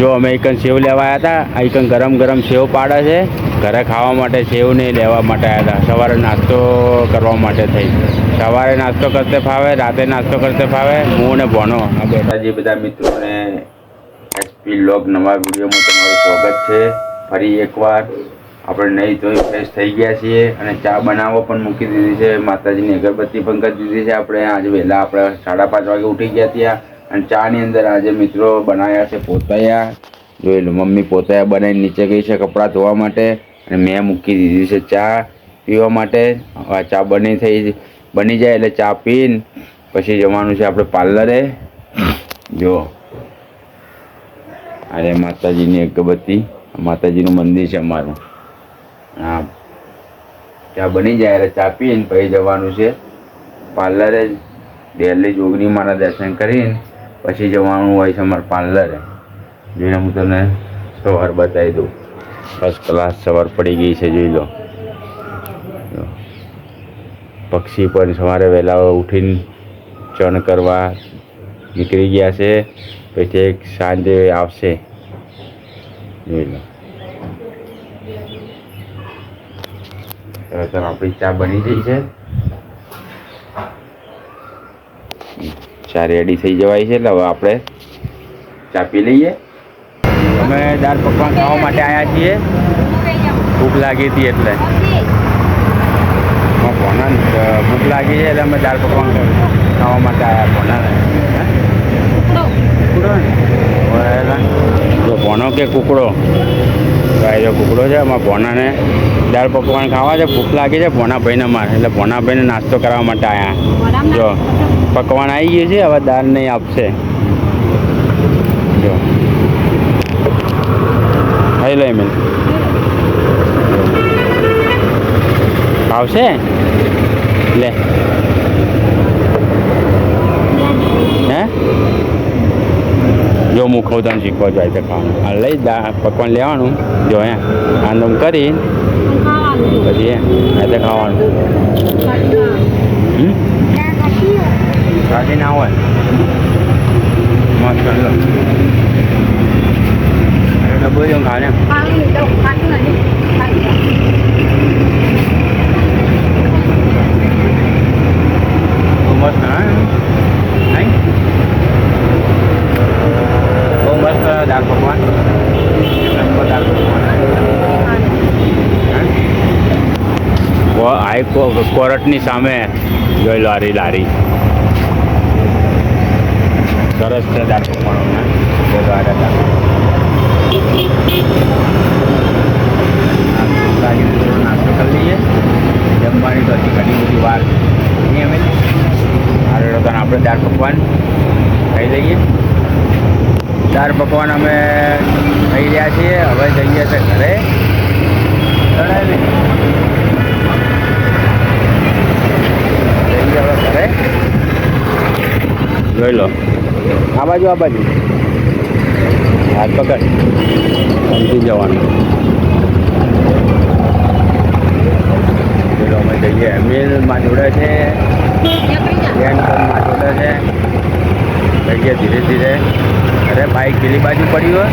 જો અમે એકન સેવ લેવા આવ્યા હતા એકન ગરમ ગરમ સેવ પાડે છે, ઘરે ખાવા માટે સેવ નહીં લેવા માટે આવ્યા હતા. સવારે નાસ્તો કરવા માટે થઈ સવારે નાસ્તો કરતે ફાવે, રાતે નાસ્તો કરતે ફાવે, હું ને ભણો આ બેઠા જે બધા મિત્રોને એસપી લોગ નવા વિડીયોમાં તમારું સ્વાગત છે. ફરી એકવાર આપણે નહીં ધોઈ ફ્રેશ થઈ ગયા છીએ અને ચા બનાવવા પણ મૂકી દીધી છે. માતાજીની અગરબત્તી પણ કરી દીધી છે. આપણે આજે વહેલા આપણે સાડા પાંચ વાગે ઉઠી ગયા ત્યાં. અને ચાની અંદર આજે મિત્રો બનાવ્યા છે પોતાયા. જોઈ લો મમ્મી પોતાયા બનાવીને નીચે ગઈ છે કપડાં ધોવા માટે અને મેં મૂકી દીધી છે ચા પીવા માટે. આ ચા બની થઈ બની જાય એટલે ચા પીને, પછી જવાનું છે આપણે પાર્લરે. જો. અરે માતાજીની અગરબત્તી, માતાજીનું મંદિર છે અમારું. હા. ચા બની જાય એટલે ચા પીને, પછી જવાનું છે પાર્લરે. દિલ્હી જોગની માના દર્શન કરીને પછી જવાનું હોય છે અમારે પાર્લરે, જોઈને હું તમને સવાર બતાવી દઉં. ફર્સ્ટ ક્લાસ સવાર પડી ગઈ છે, જોઈ લો. પક્ષી પણ સવારે વહેલા ઉઠીને ચણ કરવા નીકળી ગયા છે, પછી એક સાંજે આવશે. જોઈ લો. તો આપણી ચા બની ગઈ છે. ચા રેડી થઈ જવાય છે એટલે હવે આપણે ચા પી લઈએ. અમે દાળ પકવાન ખાવા માટે આવ્યા છીએ. ભૂખ લાગી હતી એટલે. ભોનાને ભૂખ લાગી છે એટલે અમે દાળ પકવાન ખાવા માટે આવ્યા ભોનાને હે? કુકડો ને બરાબર. જો ભોનો કે કુકડો? ભાઈ કુકડો છે અમારા ભોનાને દાળ પકવાન ખાવા છે ભૂખ લાગી છે ભોના ભાઈને મારે. એટલે ભોના ભાઈને નાસ્તો કરવા માટે આવ્યા જો પકવાન આવી ગયું છે હવે દાળ નહીં આપશે. જો. ખાઈ લે મેં આવશે? લે હે જો હું ખાઉં તને શીખવા જાય તો ખાવાનું આ લઈ દા પકવાન લેવાનું જો હે આંદમ કરી પછી હે તે ખાવાનું હમ કાઢી ના હોય મસ્ત લો ડબ્બો જો ખાને બહુ મસ્ત હા નહીં બહુ મસ્ત દાળ પકવાન લંબો દાળ પકવાન આ કોરટની સામે જોઈ લો આરી લારી સરસ છે દાળ પકવાનો ને જો તો આ દાળ નાસ્તો કરી લઈએ જમવાની તો હજી ઘણી બધી વાર નહીં અમે આ રેડો તને આપણે દાળ પકવાન ખાઈ લઈએ દાળ પકવાન અમે ખાઈ રહ્યા છીએ હવે જઈએ છે ઘરે ચડાવી જઈએ હવે ઘરે જોઈ લો. આ બાજુ આ બાજુ. હાથ પકડ. સમજી જવાનું. જોઈ લો અમે જઈએ. મિલમાં જોડે છે. પણ જોડે છે. જઈએ ધીરે ધીરે. અરે બાઈક પેલી બાજુ પડી હોય.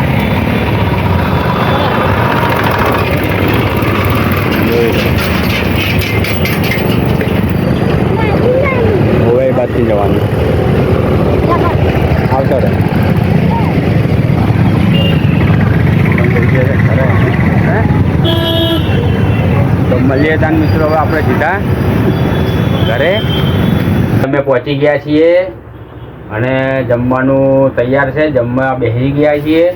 હવે એ બાજુથી જવાનું. આવતો રહે? તો મળીએ તાન મિત્રો હવે આપણે સીધા ઘરે. અમે પહોંચી ગયા છીએ અને જમવાનું તૈયાર છે. જમવા બેસી ગયા છીએ.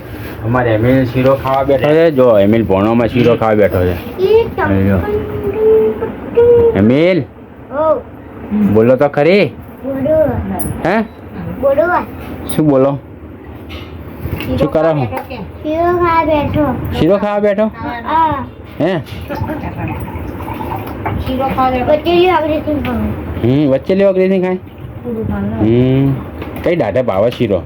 અમારે એમિલ શીરો ખાવા બેઠો છે. જો એમિલ ભણોમાં શીરો ખાવા બેઠો છે. એમિલ? બોલો તો ખરી. હે? શું બોલો? શું કરો? હું. શીરો ખાવા બેઠો. હે હમ વચ્ચે લેવા ગ્રેસી ખાય? હમ. કઈ દાઢે ભાવે શીરો?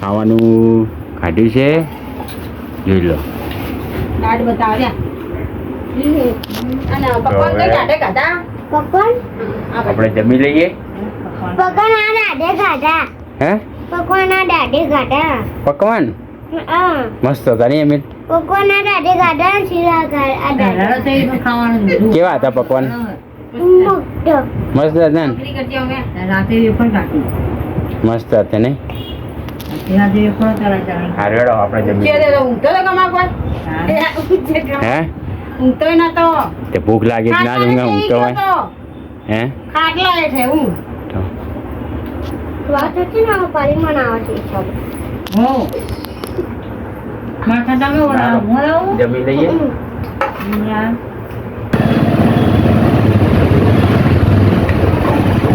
ખાવાનું. કાઢ્યું છે? જોઈ લો. બતાવ્યા. પકવાન આપણે જમી લઈએ? પકવાન? મસ્ત હતા ને અમિત ને કેવા હતા પકવાન મસ્ત હતા ને? રાતે મસ્ત હતા નહીં તે ભૂખ લાગી ના ઊંઘે ઊંઘતો હોય? હે? તો. વાત હતી ને પરિમાણ આવે છે સબ હો? માથા તમે ઓળાવો ઓળાવો જમી લઈએ. યાર.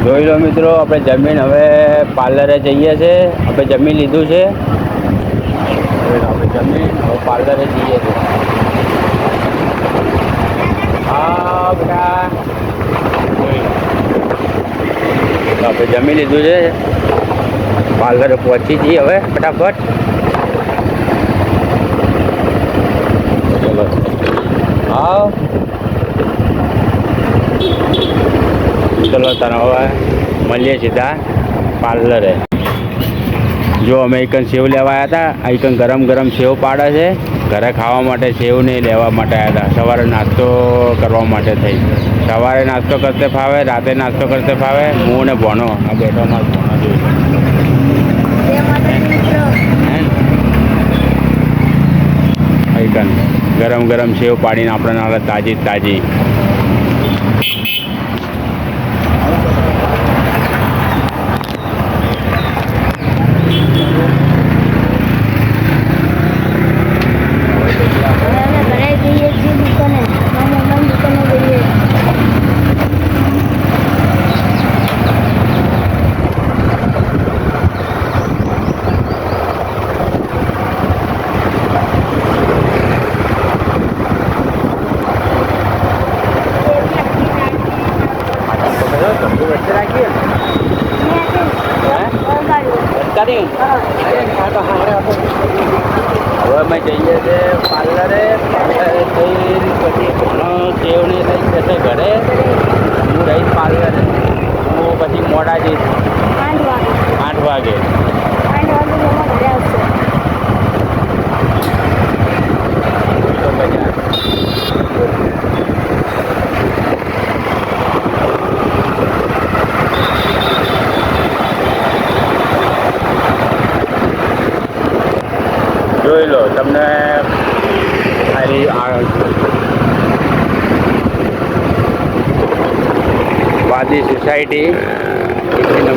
જોઈ લો મિત્રો, આપણે જમીન હવે પાર્લરે જઈએ છે. આપણે જમીન લીધું છે. આપણે જમીન હવે પાર્લરે જઈએ છે. હા તો આપણે જમી લીધું છે. પાર્લરે પહોંચી જઈએ હવે, ફટાફટ. હા. ચલો તને હવે મળીએ સીધા. પાર્લરે. જો અમે એકન સેવ લેવા આવ્યા હતા આઈકન ગરમ ગરમ સેવ પાડે છે. ઘરે ખાવા માટે સેવ નહીં લેવા માટે આવ્યા હતા સવારે નાસ્તો કરવા માટે થઈ સવારે નાસ્તો કરતે ફાવે, રાતે નાસ્તો કરતે ફાવે. હું ને ભણો, આ બેઠો મારો ભણો જોઈ એકન ગરમ ગરમ સેવ પાડીને આપણને તાજી તાજી અમે ઘરે જઈએ છીએ દુકાને મારા મમ્મી દુકાને જઈએ હવે અમે જઈએ છીએ પાર્લરે પાર્લરે જઈ પછી ઘણો સેવ ને લઈ જશે ઘરે રહીશ પાર્લરે હું પછી મોડા જઈશ આઠ વાગે. જોઈ લો તમને ખાલી આ વાદી સોસાયટી લો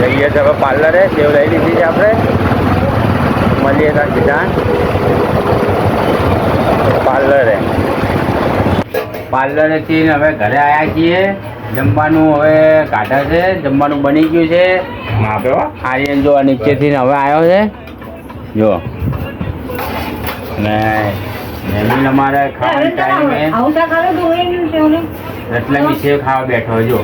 જઈએ તો હવે પાર્લરે સેવ લઈ લીધી છે આપણે. મળીએ ત્યાં સીધા પાર્લરે. પાર્લરેથી હવે ઘરે આવ્યા છીએ. જમવાનું હવે કાઢા છે. જમવાનું બની ગયું છે. આર્યન જો નીચેથી હવે આવ્યો છે. જો. ને જમીન અમારે ખાવાની ટાઈમે સેવ ખાવા. બેઠો જો.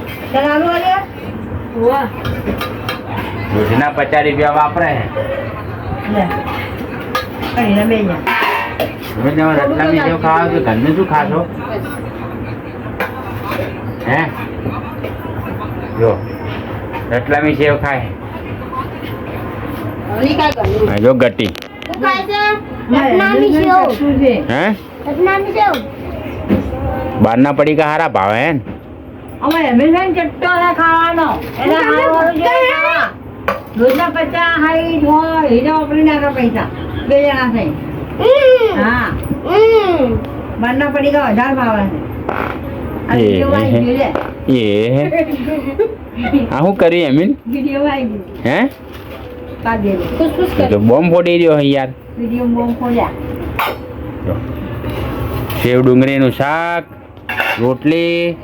રોજના પચાસ રૂપિયા વાપરે લે. અહીં બે જા તમે તમે રતલામી સેવ ખાવા છો ઘરનું શું ખાશો? હે? જો. રતલામી સેવ ખાય. જો ગટી હે બહારના પડીકા હારા ભાવે હે અમે હંમેશા ચટ્ટો છે ખાવાનો. એના હારવાનું રોજના પચાસ હાઈટ હોય. એને વાપરી નાખે પૈસા. બે જણા થઈ હા. બહારના પડીકા વધારે ભાવે છે. એ, આ શું કર્યું એમીન. હે? તો બોમ્બ ફોડી રહ્યો હે યાર. સેવ ડુંગળીનું શાક રોટલી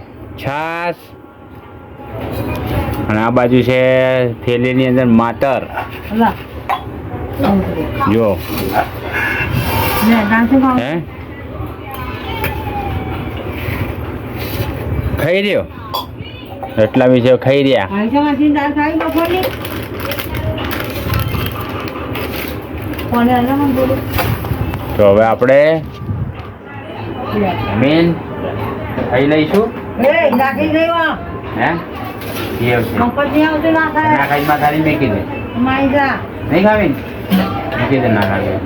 છાશ અને આ બાજુ છે થેલીની અંદર માતર. જો. હે? ખાઈ રહ્યો? એટલા વિશે ખાઈ રહ્યા. તો હવે આપણે મેન ખાઈ લઈશું. હે? ના ના ખાઈ માં તારી મેકી દે. નહીં ખાવી? મૂકી દે ના ખાવી.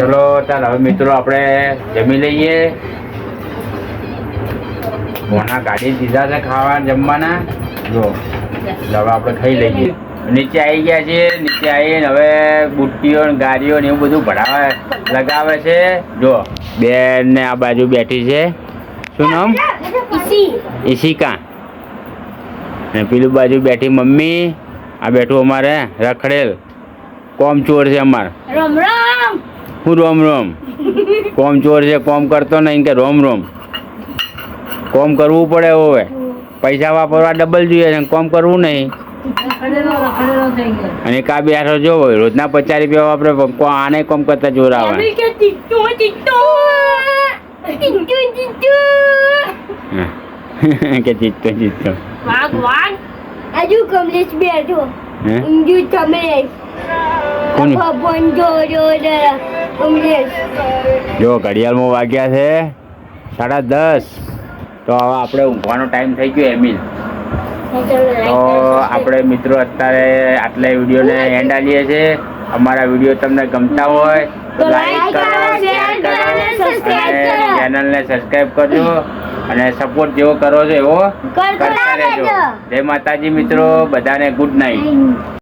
ચલો ચાલ હવે મિત્રો આપણે જમી લઈએ. મોના ગાડી દીધા છે ખાવા જમવાના. જો હવે આપણે ખાઈ લઈએ. નીચે આવી ગયા છે નીચે આવીને હવે બુટ્ટીઓ ને ગાડીઓ ને એવું બધું ભરાવે લગાવે છે. જો બેન ને આ બાજુ બેઠી છે. શું નામ? ઈશિકા. ને પેલું બાજુ બેઠી મમ્મી. આ બેઠું અમારે રખડેલ. કોમ ચોર છે અમાર. હું રોમ રોમ. કોમ ચોર છે કોમ કરતો નહીં કે રોમ રોમ. કોમ કરવું પડે હવે. પૈસા વાપરવા ડબલ જોઈએ છે કોમ કરવું નહીં. અને કા બેઠો જો રોજના પચાસ રૂપિયા વાપરે કો- આને કોમ કરતા જોર આવે કે ચિત્તો ટીટુ ટીટુ ટીટુ હા. કે ચીતો ચીતો વાગ વાગ આજુ કમલેશ બેઠો. હે? ઊંધું જો ઘડિયાળમાં વાગ્યા છે સાડા દસ. તો હવે આપણે ઊંઘવાનો ટાઈમ થઈ ગયો એમિલ. તો આપણે મિત્રો અત્યારે આટલા વિડીયોને એન્ડ આલીએ છીએ અમારા વીડિયો તમને ગમતા હોય તો લાઈક કરો શેર કરો અને. ચેનલને સબસ્ક્રાઈબ કરજો અને સપોર્ટ જેવો કરો છો એવો કરતા રહેજો. જય માતાજી મિત્રો બધાને ગુડ નાઇટ